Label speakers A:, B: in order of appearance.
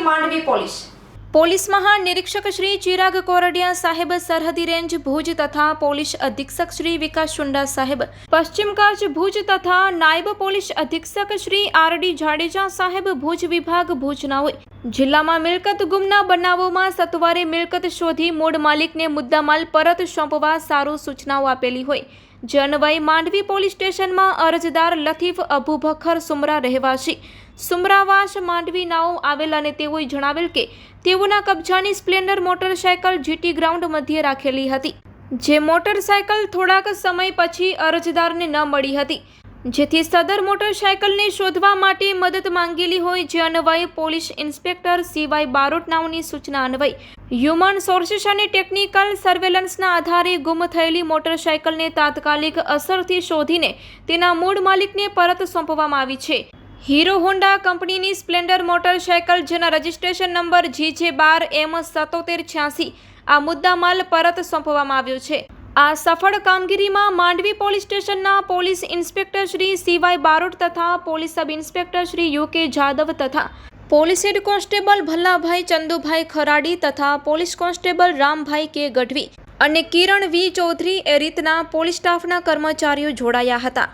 A: Mandvi police. Police મહાનિરીક્ષક શ્રી ચિરાગ કોરડિયા સાહેબ સરહદી રેન્જ ભુજ તથા પોલીસ અધિક્ષક શ્રી વિકાસ શુંડા સાહેબ, પશ્ચિમ કચ્છ ભુજ તથા નાયબ પોલીસ અધિક્ષક શ્રી આર ડી જાડેજા સાહેબ ભુજ વિભાગ ભુજના હોય. જિલ્લામાં મિલકત ગુમના બનાવોમાં સત્વરે મિલકત શોધી મૂળ માલિકને મુદ્દામાલ પરત સોંપવા સારું સૂચનાઓ આપેલી હોય. જે માંડવી પોલીસ સ્ટેશનમાં અરજદાર લતીફ અબુબખર સુમરા રહેવાસી. સુમરાવાસ માંડવી નાઓ આવેલ અને તેઓએ જણાવેલ કે, તેઓના કબજાની સ્પ્લેન્ડર મોટરસાયકલ જીટી ગ્રાઉન્ડ મધ્યે રાખેલી હતી, જે મોટરસાયકલ થોડાક સમય પછી અરજદારને ન મળી હતી. જેથી સદર મોટરસાયકલને શોધવા માટે મદદ માંગેલી હોય જે અન્વયે પોલીસ ઇન્સ્પેક્ટર સીવાય બારોટ નામની સૂચના અન્વયે હ્યુમન સોર્સિસ અને ટેકનિકલ સર્વેલન્સના આધારે ગુમ થયેલી મોટરસાયકલને તાત્કાલિક અસરથી શોધીને તેના મૂળ માલિકને પરત સોંપવામાં આવી છે. હીરો હોન્ડા કંપનીની સ્પ્લેન્ડર મોટરસાયકલ, જેના રજિસ્ટ્રેશન નંબર જી જે બાર એમ સત્તોતેર છ્યાસી, આ મુદ્દામાલ પરત સોંપવામાં આવ્યો છે. આ સફળ કામગીરીમાં માંડવી પોલીસ સ્ટેશનના police inspector Shri C Y Barot તથા police sub inspector Shri U K Jadav તથા police head constable Bhallabhai Chandubhai Kharadi તથા પોલીસ કોન્સ્ટેબલ રામભાઈ કે ગઢવી અને કિરણ વી ચૌધરી એ રીતના પોલીસ સ્ટાફના કર્મચારીઓ જોડાયા હતા.